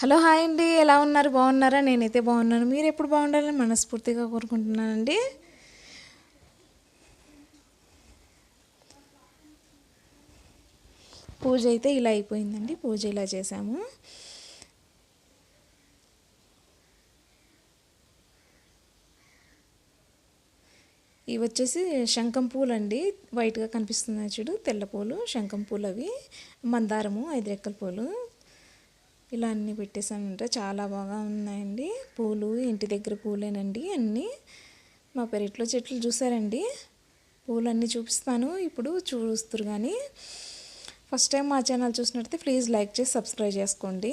Hello hi అండి. ఎలా ఉన్నారు? బాగున్నారా? నేనైతే బాగున్నాను. మీరు ఎప్పుడు బాగుండాలని మనస్ఫూర్తిగా కోరుకుంటున్నానండి. పూజ అయితే ఇలా అయిపోయిందండి. పూజ ఇలా చేసాము ఇవి వచ్చేసి శంఖం పూలు అండి వైట్గా కనిపిస్తున్నాయి చూడు. తెల్ల పూలు శంఖం పూలు అవి మందారము ఐదు రెక్కల పూలు. ఇలా అన్నీ పెట్టేసానంటే చాలా బాగా ఉన్నాయండి. పూలు ఇంటి దగ్గర పూలేనండి అన్నీ. మా పెరట్లో చెట్లు చూసారండి? పూలు అన్నీ చూపిస్తాను. ఇప్పుడు చూస్తురు కానీ ఫస్ట్ టైం మా ఛానల్ చూసినట్టయితే ప్లీజ్ లైక్ చేసి సబ్స్క్రైబ్ చేసుకోండి.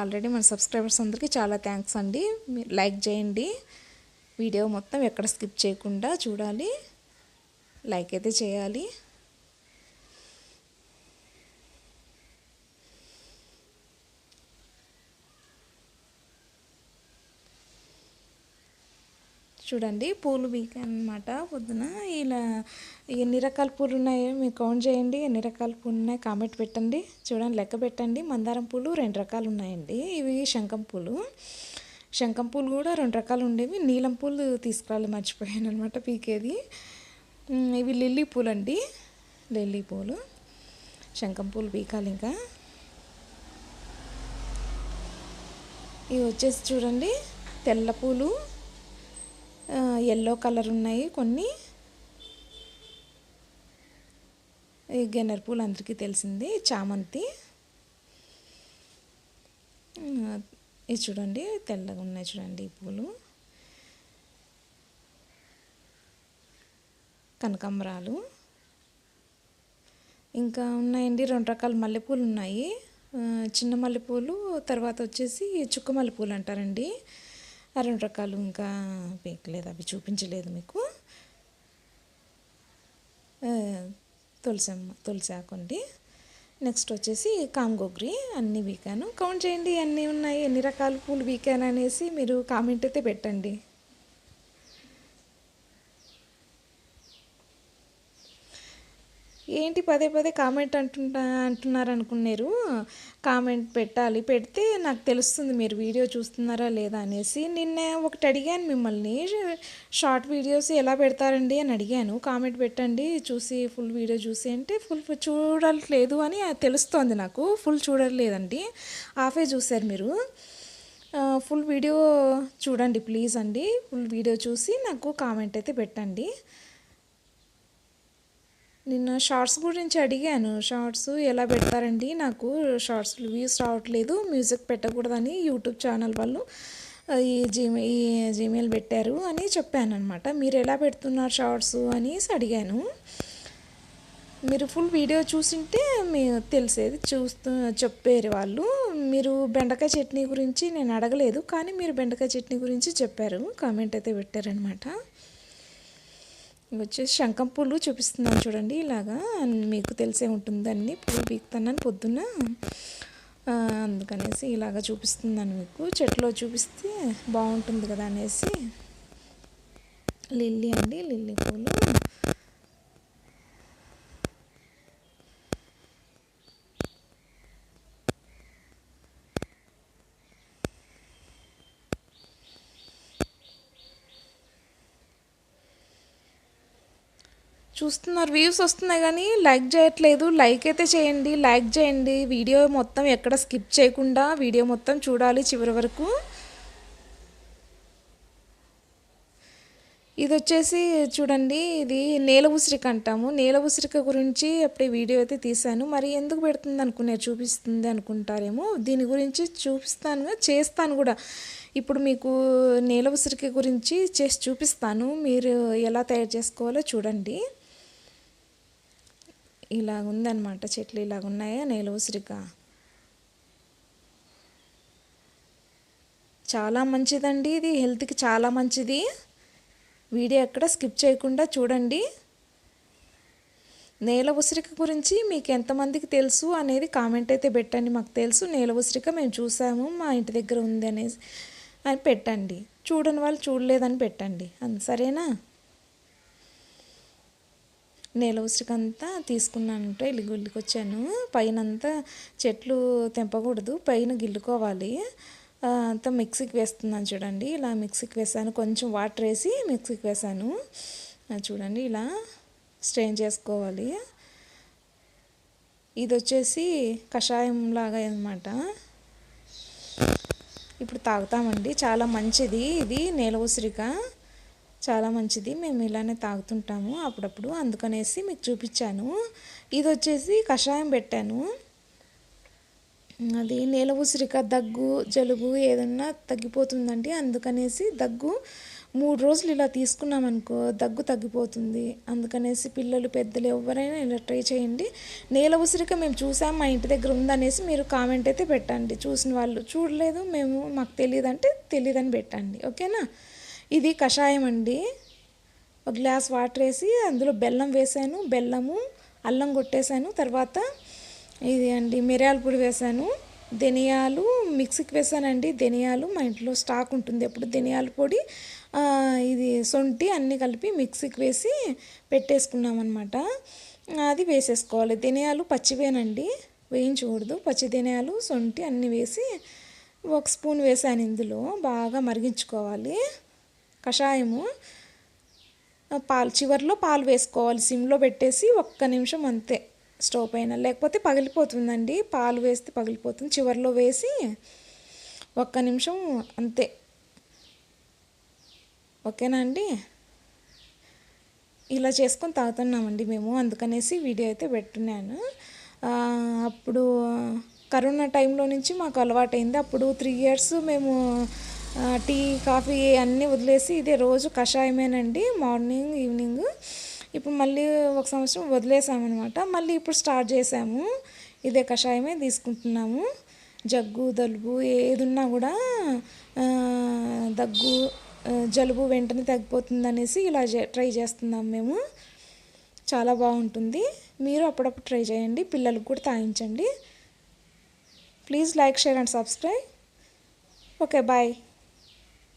ఆల్రెడీ మన సబ్స్క్రైబర్స్ అందరికీ చాలా థ్యాంక్స్ అండి. మీరు లైక్ చేయండి. వీడియో మొత్తం ఎక్కడ స్కిప్ చేయకుండా చూడాలి. లైక్ అయితే చేయాలి. చూడండి పూలు బీక్ అనమాట పొద్దున. ఇలా ఎన్ని రకాల పూలు ఉన్నాయో మీరు కౌంట్ చేయండి. ఎన్ని రకాల పూలు ఉన్నాయో కామెంట్ పెట్టండి. చూడండి లెక్క పెట్టండి. మందారం పూలు రెండు రకాలు ఉన్నాయండి. ఇవి శంఖం పూలు. శంఖం పూలు కూడా రెండు రకాలు ఉండేవి. నీలం పూలు తీసుకురాలి మర్చిపోయాను అనమాట పీకేది. ఇవి లిల్లీ పూలు అండి లిల్లీ పూలు. శంఖం పూలు పీకాలి ఇంకా. ఇవి వచ్చేసి చూడండి తెల్ల పూలు ఎల్లో కలర్ ఉన్నాయి. కొన్ని గెనర్ పూలు అందరికీ తెలిసింది. చామంతి. ఇది చూడండి తెల్లగా ఉన్నాయి చూడండి ఈ పూలు. కనకాంబరాలు. ఇంకా ఉన్నాయండి రెండు రకాల మల్లెపూలు ఉన్నాయి. చిన్న మల్లెపూలు తర్వాత వచ్చేసి చుక్క మల్లెపూలు అంటారండి. ఆ రెండు రకాలు ఇంకా పీకలేదు అవి చూపించలేదు మీకు. తులసమ్మ తులసాకుండి నెక్స్ట్ వచ్చేసి కాంగోగ్రి అన్నీ వీకాను. కౌంట్ చేయండి అన్నీ ఉన్నాయి ఎన్ని రకాల పూలు వీకాను అనేసి మీరు కామెంట్ అయితే పెట్టండి. ఏంటి పదే పదే కామెంట్ అంటుంటా అంటున్నారు అనుకున్నారు కామెంట్ పెట్టాలి. పెడితే నాకు తెలుస్తుంది మీరు వీడియో చూస్తున్నారా లేదా అనేసి. నిన్న ఒకటి అడిగాను మిమ్మల్ని. షార్ట్ వీడియోస్ ఎలా పెడతారండి అని అడిగాను. కామెంట్ పెట్టండి చూసి ఫుల్ వీడియో చూసి అంటే ఫుల్ చూడట్లేదు అని తెలుస్తోంది నాకు. ఫుల్ చూడలేదండి హాఫే చూశారు మీరు. ఫుల్ వీడియో చూడండి ప్లీజ్ అండి. ఫుల్ వీడియో చూసి నాకు కామెంట్ అయితే పెట్టండి. నిన్న షార్ట్స్ గురించి అడిగాను. షార్ట్స్ ఎలా పెడతారండి? నాకు షార్ట్స్ వ్యూస్ రావట్లేదు. మ్యూజిక్ పెట్టకూడదని యూట్యూబ్ ఛానల్ వాళ్ళు ఈ జీమె ఈ జీమెయిల్ పెట్టారు అని చెప్పాను అనమాట మీరు ఎలా పెడుతున్నారు షార్ట్స్ అనేసి అడిగాను. మీరు ఫుల్ వీడియో చూసింటే మీ తెలిసేది చూస్తూ చెప్పారు వాళ్ళు. మీరు బెండకాయ చట్నీ గురించి నేను అడగలేదు కానీ మీరు బెండకాయ చట్నీ గురించి చెప్పారు. కామెంట్ అయితే పెట్టారనమాట వచ్చేసి శంఖం పూలు చూపిస్తున్నాను చూడండి ఇలాగా మీకు తెలిసే ఉంటుంది అన్ని పూలు పీకుతున్నాను పొద్దున్న. అందుకనేసి ఇలాగ చూపిస్తున్నాను మీకు. చెట్లో చూపిస్తే బాగుంటుంది కదా అనేసి. లిల్లీ అండి లిల్లీ పూలు. చూస్తున్నారు. వ్యూస్ వస్తున్నాయి కానీ లైక్ చేయట్లేదు. లైక్ అయితే చేయండి లైక్ చేయండి. వీడియో మొత్తం ఎక్కడ స్కిప్ చేయకుండా వీడియో మొత్తం చూడాలి చివరి వరకు. ఇది వచ్చేసి చూడండి ఇది నేల ఉసిరిక అంటాము. నేల ఉసిరిక గురించి అప్పుడే వీడియో అయితే తీశాను. మరి ఎందుకు పెడుతుంది అనుకునే చూపిస్తుంది అనుకుంటారేమో. దీని గురించి చూపిస్తాను చేస్తాను కూడా. ఇప్పుడు మీకు నేల ఉసిరిక గురించి చేసి చూపిస్తాను. మీరు ఎలా తయారు చేసుకోవాలో చూడండి. ఇలాగ ఉందన్నమాట చెట్లు ఇలాగ ఉన్నాయా నేల ఉసిరిక చాలా మంచిదండి ఇది. హెల్త్కి చాలా మంచిది. వీడియో ఎక్కడ స్కిప్ చేయకుండా చూడండి. నేల ఉసిరిక గురించి మీకు ఎంతమందికి తెలుసు అనేది కామెంట్ అయితే పెట్టండి. మాకు తెలుసు నేల ఉసిరిక మేము చూసాము మా ఇంటి దగ్గర ఉంది అనేసి అని పెట్టండి. చూడని వాళ్ళు చూడలేదని పెట్టండి. సరేనా? నేల ఉసిరికంతా తీసుకున్నానంటే ఇల్లు గిల్లుకి వచ్చాను పైన అంతా చెట్లు తెంపకూడదు పైన గిల్లుకోవాలి. అంతా మిక్సీకి వేస్తున్నాను చూడండి. ఇలా మిక్సీకి వేసాను. కొంచెం వాటర్ వేసి మిక్సీకి వేసాను. చూడండి ఇలా స్ట్రెయిన్ చేసుకోవాలి. ఇది వచ్చేసి కషాయం లాగా అనమాట ఇప్పుడు తాగుతామండి. చాలా మంచిది. ఇది నేల ఉసిరిక. చాలా మంచిది. మేము ఇలానే తాగుతుంటాము అప్పుడప్పుడు. అందుకనేసి మీకు చూపించాను. ఇది వచ్చేసి కషాయం పెట్టాను. అది నేల ఉసిరిక దగ్గు జలుబు ఏదన్నా తగ్గిపోతుందండి. అందుకనేసి దగ్గు మూడు రోజులు ఇలా తీసుకున్నాం అనుకో దగ్గు తగ్గిపోతుంది. అందుకనేసి పిల్లలు పెద్దలు ఎవరైనా ఇలా ట్రై చేయండి. నేల ఉసిరిక మేము చూసాం మా ఇంటి దగ్గర ఉందనేసి మీరు కామెంట్ అయితే పెట్టండి. చూసిన వాళ్ళు చూడలేదు మేము మాకు తెలియదు అంటే తెలియదని పెట్టండి. ఓకేనా? ఇది కషాయం అండి. ఒక గ్లాస్ వాటర్ వేసి అందులో బెల్లం వేసాను బెల్లము అల్లం కొట్టేశాను తర్వాత ఇది అండి మిరియాల పొడి వేసాను. ధనియాలు మిక్సీకి వేసానండి. ధనియాలు మా ఇంట్లో స్టాక్ ఉంటుంది ఎప్పుడు ధనియాల పొడి. ఇది సొంటి అన్నీ కలిపి మిక్సీకి వేసి పెట్టేసుకున్నాం అనమాట అది వేసేసుకోవాలి. ధనియాలు పచ్చివేనండి. వేయించకూడదు. పచ్చి ధనియాలు సొంటి అన్నీ వేసి ఒక స్పూన్ వేసాను ఇందులో. బాగా మరిగించుకోవాలి. కషాయము. పాలు చివరిలో పాలు వేసుకోవాలి సిమ్లో పెట్టేసి ఒక్క నిమిషం అంతే స్టవ్ పైన. లేకపోతే పగిలిపోతుందండి పాలు వేస్తే పగిలిపోతుంది చివరిలో వేసి ఒక్క నిమిషం అంతే. ఓకేనా అండి? ఇలా చేసుకొని తాగుతున్నామండి మేము అందుకనేసి వీడియో అయితే పెట్టున్నాను. అప్పుడు కరోనా టైంలో నుంచి మాకు అలవాటైంది. అప్పుడు త్రీ ఇయర్స్ మేము టీ కాఫీ అన్నీ వదిలేసి ఇదే రోజు కషాయమేనండి మార్నింగ్ ఈవినింగ్. ఇప్పుడు మళ్ళీ ఒక సంవత్సరం వదిలేసామన్నమాట మళ్ళీ ఇప్పుడు స్టార్ట్ చేసాము. ఇదే కషాయమే తీసుకుంటున్నాము. జగ్గు దలుబు ఏదున్నా కూడా దగ్గు జలుబు వెంటనే తగ్గిపోతుంది అనేసి ఇలా చే- ట్రై చేస్తున్నాం మేము. చాలా బాగుంటుంది. మీరు అప్పుడప్పుడు ట్రై చేయండి. పిల్లలకు కూడా తాగించండి. Please like share and subscribe. Okay bye.